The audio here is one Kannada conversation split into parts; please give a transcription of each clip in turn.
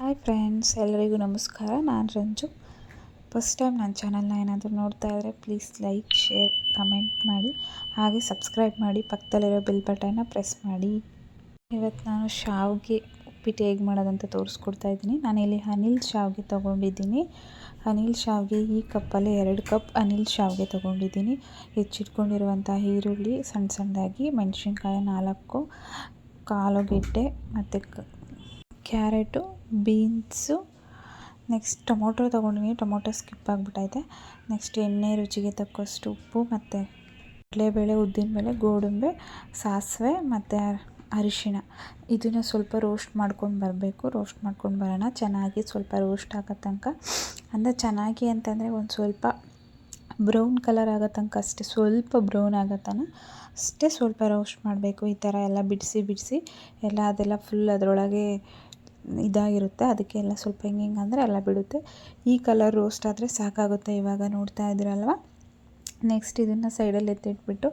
ಹಾಯ್ ಫ್ರೆಂಡ್ಸ್ ಎಲ್ಲರಿಗೂ ನಮಸ್ಕಾರ. ನಾನು ರಂಜು. ಫಸ್ಟ್ ಟೈಮ್ ನನ್ನ ಚಾನಲ್ನ ಏನಾದರೂ ನೋಡ್ತಾ ಇದ್ದರೆ ಪ್ಲೀಸ್ ಲೈಕ್ ಶೇರ್ ಕಮೆಂಟ್ ಮಾಡಿ. ಹಾಗೆ ಸಬ್ಸ್ಕ್ರೈಬ್ ಮಾಡಿ. ಪಕ್ಕದಲ್ಲಿರೋ ಬಿಲ್ ಬಟನ್ನ ಪ್ರೆಸ್ ಮಾಡಿ. ಇವತ್ತು ನಾನು ಶಾವಿಗೆ ಉಪ್ಪಿಟ್ಟು ಹೇಗೆ ಮಾಡೋದಂತ ತೋರಿಸ್ಕೊಡ್ತಾ ಇದ್ದೀನಿ. ಇಲ್ಲಿ ಅನಿಲ್ ಶಾವ್ಗೆ ತೊಗೊಂಡಿದ್ದೀನಿ. ಅನಿಲ್ ಶಾವ್ಗೆ ಈ ಕಪ್ಪಲ್ಲಿ ಎರಡು ಕಪ್ ಅನಿಲ್ ಶಾವ್ಗೆ ತೊಗೊಂಡಿದ್ದೀನಿ. ಹೆಚ್ಚಿಟ್ಕೊಂಡಿರುವಂಥ ಈರುಳ್ಳಿ ಸಣ್ಣ ಸಣ್ಣದಾಗಿ, ಮೆಣಸಿನ್ಕಾಯಿ ನಾಲ್ಕು ಕಾಲುಗೆಡ್ಡೆ ಮತ್ತು ಕ್ಯಾರೆಟು, ಬೀನ್ಸು, ನೆಕ್ಸ್ಟ್ ಟೊಮೊಟೊ ತೊಗೊಂಡಿದ್ದೀನಿ ಟೊಮೊಟೊ ಸ್ಕಿಪ್ ಆಗಿಬಿಟ್ಟೈತೆ ನೆಕ್ಸ್ಟ್ ಎಣ್ಣೆ ರುಚಿಗೆ ತಕ್ಕಷ್ಟು ಉಪ್ಪು ಮತ್ತು ಕಡಲೆಬೇಳೆ, ಉದ್ದಿನಬೇಳೆ, ಗೋಡಂಬೆ, ಸಾಸಿವೆ ಮತ್ತು ಅರಿಶಿಣ. ಇದನ್ನು ಸ್ವಲ್ಪ ರೋಸ್ಟ್ ಮಾಡ್ಕೊಂಡು ಬರಬೇಕು. ರೋಸ್ಟ್ ಮಾಡ್ಕೊಂಡು ಬರೋಣ. ಚೆನ್ನಾಗಿ ಸ್ವಲ್ಪ ರೋಸ್ಟ್ ಆಗೋ ತನಕ. ಅಂದರೆ ಚೆನ್ನಾಗಿ ಅಂತಂದರೆ ಒಂದು ಸ್ವಲ್ಪ ಬ್ರೌನ್ ಕಲರ್ ಆಗೋ ತನಕ ಅಷ್ಟೇ. ಸ್ವಲ್ಪ ಬ್ರೌನ್ ಆಗೋ ತನಕ ಅಷ್ಟೇ ಸ್ವಲ್ಪ ರೋಸ್ಟ್ ಮಾಡಬೇಕು. ಈ ಥರ ಎಲ್ಲ ಬಿಡಿಸಿ ಬಿಡಿಸಿ ಎಲ್ಲ ಅದೆಲ್ಲ ಫುಲ್ ಅದರೊಳಗೆ ಇದಾಗಿರುತ್ತೆ. ಅದಕ್ಕೆ ಎಲ್ಲ ಸ್ವಲ್ಪ ಹಿಂಗೆ ಹಿಂಗೆ ಅಂದರೆ ಎಲ್ಲ ಬಿಡುತ್ತೆ. ಈ ಕಲರ್ ರೋಸ್ಟ್ ಆದರೆ ಸಾಕಾಗುತ್ತೆ ಇವಾಗ ನೋಡ್ತಾ ಇದ್ದೀರಲ್ವ? ನೆಕ್ಸ್ಟ್ ಇದನ್ನು ಸೈಡಲ್ಲಿ ಎತ್ತಿಟ್ಬಿಟ್ಟು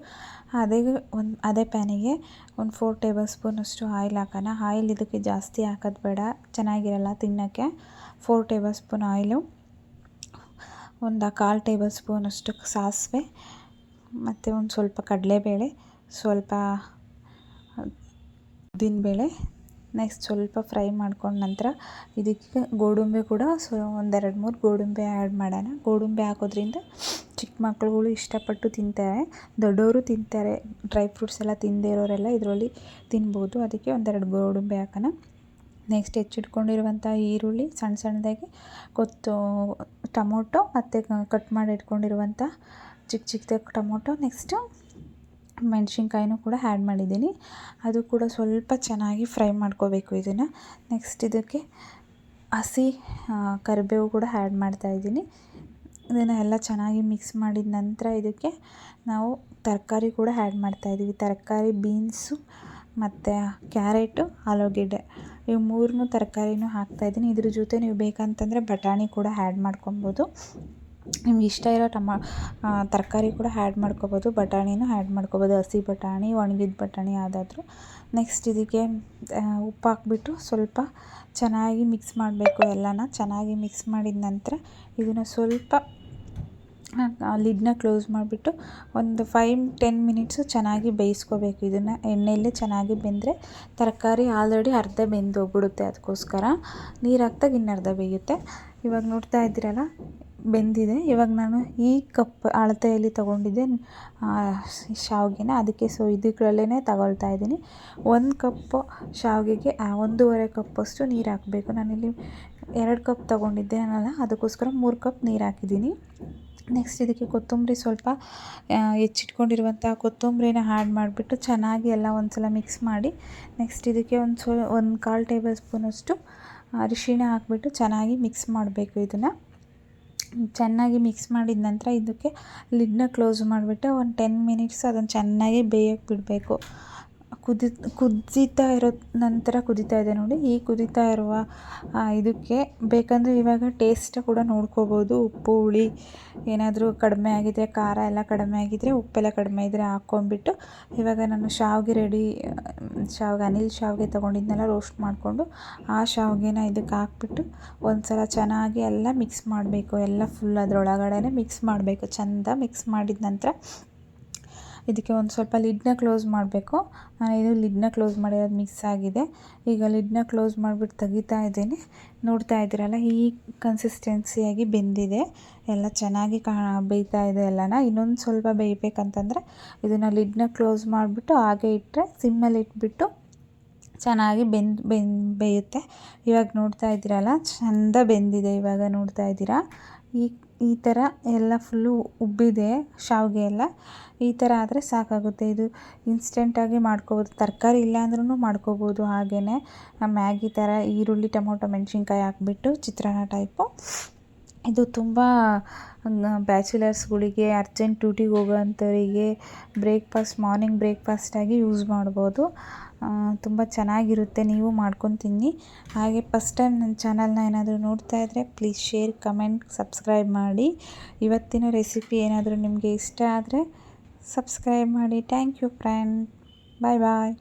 ಅದೇ ಒಂದು, ಅದೇ ಪ್ಯಾನಿಗೆ ಒಂದು ಫೋರ್ ಟೇಬಲ್ ಸ್ಪೂನಷ್ಟು ಆಯಿಲ್ ಹಾಕೋಣ. ಆಯಿಲ್ ಇದಕ್ಕೆ ಜಾಸ್ತಿ ಹಾಕೋದು ಬೇಡ. ಚೆನ್ನಾಗಿರಲ್ಲ ತಿನ್ನೋಕ್ಕೆ. ಫೋರ್ ಟೇಬಲ್ ಸ್ಪೂನ್ ಆಯಿಲು ಒಂದು ಕಾಲು ಟೇಬಲ್ ಸ್ಪೂನಷ್ಟು ಸಾಸಿವೆ, ಮತ್ತು ಒಂದು ಸ್ವಲ್ಪ ಕಡಲೆಬೇಳೆ, ಸ್ವಲ್ಪ ಉದ್ದಿನಬೇಳೆ ನೆಕ್ಸ್ಟ್ ಸ್ವಲ್ಪ ಫ್ರೈ ಮಾಡ್ಕೊಂಡ ನಂತರ ಇದಕ್ಕೆ ಗೋಡಂಬಿ ಕೂಡ ಸೊ ಒಂದೆರಡು ಮೂರು ಗೋಡಂಬಿ ಆ್ಯಡ್ ಮಾಡೋಣ. ಗೋಡಂಬಿ ಹಾಕೋದ್ರಿಂದ ಚಿಕ್ಕ ಮಕ್ಕಳುಗಳು ಇಷ್ಟಪಟ್ಟು ತಿಂತಾರೆ. ದೊಡ್ಡವರು ತಿಂತಾರೆ. ಡ್ರೈ ಫ್ರೂಟ್ಸ್ ಎಲ್ಲ ತಿಂದೇ ಇರೋರೆಲ್ಲ ಇದರಲ್ಲಿ ತಿನ್ಬೋದು. ಅದಕ್ಕೆ ಒಂದೆರಡು ಗೋಡಂಬಿ ಹಾಕೋಣ. ನೆಕ್ಸ್ಟ್ ಹೆಚ್ಚಿಟ್ಕೊಂಡಿರುವಂಥ ಈರುಳ್ಳಿ ಸಣ್ಣ ಸಣ್ಣದಾಗಿ ಕೊತ್ತು ಟೊಮೊಟೊ ಮತ್ತು ಕಟ್ ಮಾಡಿ ಇಟ್ಕೊಂಡಿರುವಂಥ ಚಿಕ್ಕ ಚಿಕ್ಕದಾಗಿ ಟೊಮೊಟೊ. ನೆಕ್ಸ್ಟು ಮೆಣಸಿನ್ಕಾಯಿನೂ ಕೂಡ ಆ್ಯಡ್ ಮಾಡಿದ್ದೀನಿ. ಅದು ಕೂಡ ಸ್ವಲ್ಪ ಚೆನ್ನಾಗಿ ಫ್ರೈ ಮಾಡ್ಕೋಬೇಕು ಇದನ್ನು. ನೆಕ್ಸ್ಟ್ ಇದಕ್ಕೆ ಹಸಿ ಕರಿಬೇವು ಕೂಡ ಆ್ಯಡ್ ಮಾಡ್ತಾಯಿದ್ದೀನಿ ಇದನ್ನು ಎಲ್ಲ ಚೆನ್ನಾಗಿ ಮಿಕ್ಸ್ ಮಾಡಿದ ನಂತರ ಇದಕ್ಕೆ ನಾವು ತರಕಾರಿ ಕೂಡ ಆ್ಯಡ್ ಮಾಡ್ತಾಯಿದ್ದೀವಿ ತರಕಾರಿ ಬೀನ್ಸು ಮತ್ತು ಕ್ಯಾರೆಟು, ಆಲೂಗೆಡ್ಡೆ. ಇವು ಮೂರನ್ನೂ ತರಕಾರಿನೂ ಹಾಕ್ತಾಯಿದ್ದೀನಿ ಇದ್ರ ಜೊತೆ ನೀವು ಬೇಕಂತಂದರೆ ಬಟಾಣಿ ಕೂಡ ಆ್ಯಡ್ ಮಾಡ್ಕೊಬೋದು. ನಿಮ್ಗೆ ಇಷ್ಟ ಇರೋ ಟಮ ತರಕಾರಿ ಕೂಡ ಆ್ಯಡ್ ಮಾಡ್ಕೋಬೋದು. ಬಟಾಣಿನೂ ಆ್ಯಡ್ ಮಾಡ್ಕೋಬೋದು. ಹಸಿ ಬಟಾಣಿ, ಒಣಗಿದ ಬಟಾಣಿ ಯಾವುದಾದ್ರೂ. ನೆಕ್ಸ್ಟ್ ಇದಕ್ಕೆ ಉಪ್ಪು ಹಾಕ್ಬಿಟ್ಟು ಸ್ವಲ್ಪ ಚೆನ್ನಾಗಿ ಮಿಕ್ಸ್ ಮಾಡಬೇಕು ಎಲ್ಲನ. ಚೆನ್ನಾಗಿ ಮಿಕ್ಸ್ ಮಾಡಿದ ನಂತರ ಇದನ್ನು ಸ್ವಲ್ಪ ಲಿಡ್ನ ಕ್ಲೋಸ್ ಮಾಡಿಬಿಟ್ಟು ಒಂದು ಫೈವ್ ಟೆನ್ ಮಿನಿಟ್ಸು ಚೆನ್ನಾಗಿ ಬೇಯಿಸ್ಕೋಬೇಕು. ಇದನ್ನು ಎಣ್ಣೆಯಲ್ಲಿ ಚೆನ್ನಾಗಿ ಬೆಂದರೆ ತರಕಾರಿ ಆಲ್ರೆಡಿ ಅರ್ಧ ಬೆಂದೋಗ್ಬಿಡುತ್ತೆ ಅದಕ್ಕೋಸ್ಕರ. ನೀರು ಹಾಕ್ದಾಗ ಇನ್ನರ್ಧ ಬೇಯುತ್ತೆ. ಇವಾಗ ನೋಡ್ತಾ ಇದ್ದೀರಲ್ಲ ಬೆಂದಿದೆ. ಇವಾಗ ನಾನು ಈ ಕಪ್ ಅಳತೆಯಲ್ಲಿ ತಗೊಂಡಿದ್ದೆ. ಶಾವಿಗೆನ. ಅದಕ್ಕೆ ಸೊ ಇದರಲ್ಲೇ ತಗೊಳ್ತಾ ಇದ್ದೀನಿ. ಒಂದು ಕಪ್ ಶಾವಿಗೆಗೆ ಒಂದೂವರೆ ಕಪ್ಪಷ್ಟು ನೀರು ಹಾಕಬೇಕು. ನಾನಿಲ್ಲಿ ಎರಡು ಕಪ್ ತೊಗೊಂಡಿದ್ದೆ ಅದಕ್ಕೋಸ್ಕರ ಮೂರು ಕಪ್ ನೀರು ಹಾಕಿದ್ದೀನಿ. ನೆಕ್ಸ್ಟ್ ಇದಕ್ಕೆ ಕೊತ್ತಂಬರಿ ಸ್ವಲ್ಪ ಹೆಚ್ಚಿಟ್ಕೊಂಡಿರುವಂಥ ಕೊತ್ತಂಬರಿನ ಆ್ಯಡ್ ಮಾಡಿಬಿಟ್ಟು ಚೆನ್ನಾಗಿ ಎಲ್ಲ ಒಂದು ಸಲ ಮಿಕ್ಸ್ ಮಾಡಿ, ನೆಕ್ಸ್ಟ್ ಇದಕ್ಕೆ ಒಂದು ಸ್ವಲ್ಪ ಒಂದು ಕಾಲು ಟೇಬಲ್ ಸ್ಪೂನಷ್ಟು ಅರಿಶಿಣ ಹಾಕ್ಬಿಟ್ಟು ಚೆನ್ನಾಗಿ ಮಿಕ್ಸ್ ಮಾಡಬೇಕು ಇದನ್ನು. ಚೆನ್ನಾಗಿ ಮಿಕ್ಸ್ ಮಾಡಿದ ನಂತರ ಇದಕ್ಕೆ ಲಿಡ್ನ ಕ್ಲೋಸ್ ಮಾಡಿಬಿಟ್ಟು ಒಂದು ಟೆನ್ ಮಿನಿಟ್ಸ್ ಅದನ್ನು ಚೆನ್ನಾಗಿ ಬೇಯಕ್ಕೆ ಬಿಡಬೇಕು. ಕುದಿ, ಕುದೀತಾ ಇರೋ ನಂತರ ಕುದೀತಾ ಇದೆ ನೋಡಿ. ಈ ಕುದಿತಾ ಇರುವ ಇದಕ್ಕೆ ಬೇಕಂದರೆ ಇವಾಗ ಟೇಸ್ಟ್ ಕೂಡ ನೋಡ್ಕೋಬೋದು. ಉಪ್ಪು, ಹುಳಿ ಏನಾದರೂ ಕಡಿಮೆ ಆಗಿದ್ದರೆ ಖಾರ ಎಲ್ಲ ಕಡಿಮೆ ಆಗಿದ್ದರೆ ಉಪ್ಪೆಲ್ಲ ಕಡಿಮೆ ಇದ್ದರೆ ಹಾಕ್ಕೊಂಡ್ಬಿಟ್ಟು ಇವಾಗ ನಾನು ಶಾವಿಗೆ ರೆಡಿ ಶಾವಿಗೆ, ಅನಿಲ್ ಶಾವಿಗೆ ತೊಗೊಂಡಿದ್ನೆಲ್ಲ ರೋಸ್ಟ್ ಮಾಡಿಕೊಂಡು ಆ ಶಾವಿಗೆನ ಇದಕ್ಕೆ ಹಾಕ್ಬಿಟ್ಟು ಒಂದು ಸಲ ಚೆನ್ನಾಗಿ ಎಲ್ಲ ಮಿಕ್ಸ್ ಮಾಡಬೇಕು. ಎಲ್ಲ ಫುಲ್ ಅದರೊಳಗಡೆ ಮಿಕ್ಸ್ ಮಾಡಬೇಕು. ಚೆಂದ ಮಿಕ್ಸ್ ಮಾಡಿದ ನಂತರ ಇದಕ್ಕೆ ಒಂದು ಸ್ವಲ್ಪ ಲಿಡ್ನ ಕ್ಲೋಸ್ ಮಾಡಬೇಕು. ನಾನು ಇದು ಲಿಡ್ನ ಕ್ಲೋಸ್ ಮಾಡಿರೋದು ಮಿಕ್ಸ್ ಆಗಿದೆ. ಈಗ ಲಿಡ್ನ ಕ್ಲೋಸ್ ಮಾಡಿಬಿಟ್ಟು ತೆಗಿತಾ ಇದ್ದೀನಿ. ನೋಡ್ತಾ ಇದ್ದೀರಲ್ಲ, ಈ ಕನ್ಸಿಸ್ಟೆನ್ಸಿಯಾಗಿ ಬೆಂದಿದೆ. ಎಲ್ಲ ಚೆನ್ನಾಗಿ ಕಾ, ಬೇಯ್ತಾ ಇದೆ ಎಲ್ಲನ. ಇನ್ನೊಂದು ಸ್ವಲ್ಪ ಬೇಯಬೇಕಂತಂದರೆ ಇದನ್ನು ಲಿಡ್ನ ಕ್ಲೋಸ್ ಮಾಡಿಬಿಟ್ಟು ಹಾಗೆ ಇಟ್ಟರೆ ಸಿಮ್ಮಲ್ಲಿ ಇಟ್ಬಿಟ್ಟು ಚೆನ್ನಾಗಿ ಬೆಂದು ಬೆಂದು, ಬೇಯುತ್ತೆ. ಇವಾಗ ನೋಡ್ತಾ ಇದ್ದೀರಲ್ಲ, ಚೆಂದ ಬೆಂದಿದೆ ಇವಾಗ ನೋಡ್ತಾ ಇದ್ದೀರಾ? ಈ ಈ ಥರ ಎಲ್ಲ ಫುಲ್ಲು ಉಬ್ಬಿದೆ, ಶಾವಿಗೆ ಎಲ್ಲ. ಈ ಥರ ಆದರೆ ಸಾಕಾಗುತ್ತೆ. ಇದು ಇನ್ಸ್ಟೆಂಟಾಗಿ ಮಾಡ್ಕೋಬೋದು. ತರಕಾರಿ ಇಲ್ಲ ಅಂದ್ರೂ ಮಾಡ್ಕೋಬೋದು ಹಾಗೆಯೇ ಮ್ಯಾಗಿ ಥರ ಈರುಳ್ಳಿ, ಟೊಮೊಟೊ, ಮೆಣಸಿನ್ಕಾಯಿ ಹಾಕ್ಬಿಟ್ಟು ಚಿತ್ರಾನ್ನ ಟೈಪು ಇದು ತುಂಬ ಬ್ಯಾಚುಲರ್ಸ್ಗಳಿಗೆ, ಅರ್ಜೆಂಟ್ ಡ್ಯೂಟಿಗೆ ಹೋಗೋವಂಥವರಿಗೆ ಬ್ರೇಕ್ಫಾಸ್ಟ್, ಮಾರ್ನಿಂಗ್ ಬ್ರೇಕ್ಫಾಸ್ಟಾಗಿ ಯೂಸ್ ಮಾಡ್ಬೋದು. ತುಂಬ ಚೆನ್ನಾಗಿರುತ್ತೆ. ನೀವು ಮಾಡ್ಕೊಂಡು ತಿನ್ನಿ. ಹಾಗೆ ಫಸ್ಟ್ ಟೈಮ್ ನನ್ನ ಚಾನಲ್ನ ಏನಾದರೂ ನೋಡ್ತಾ ಇದ್ದರೆ ಪ್ಲೀಸ್ ಶೇರ್, ಕಮೆಂಟ್, ಸಬ್ಸ್ಕ್ರೈಬ್ ಮಾಡಿ. ಇವತ್ತಿನ ರೆಸಿಪಿ ಏನಾದರೂ ನಿಮಗೆ ಇಷ್ಟ ಆದರೆ ಸಬ್ಸ್ಕ್ರೈಬ್ ಮಾಡಿ. Thank you friend. Bye bye.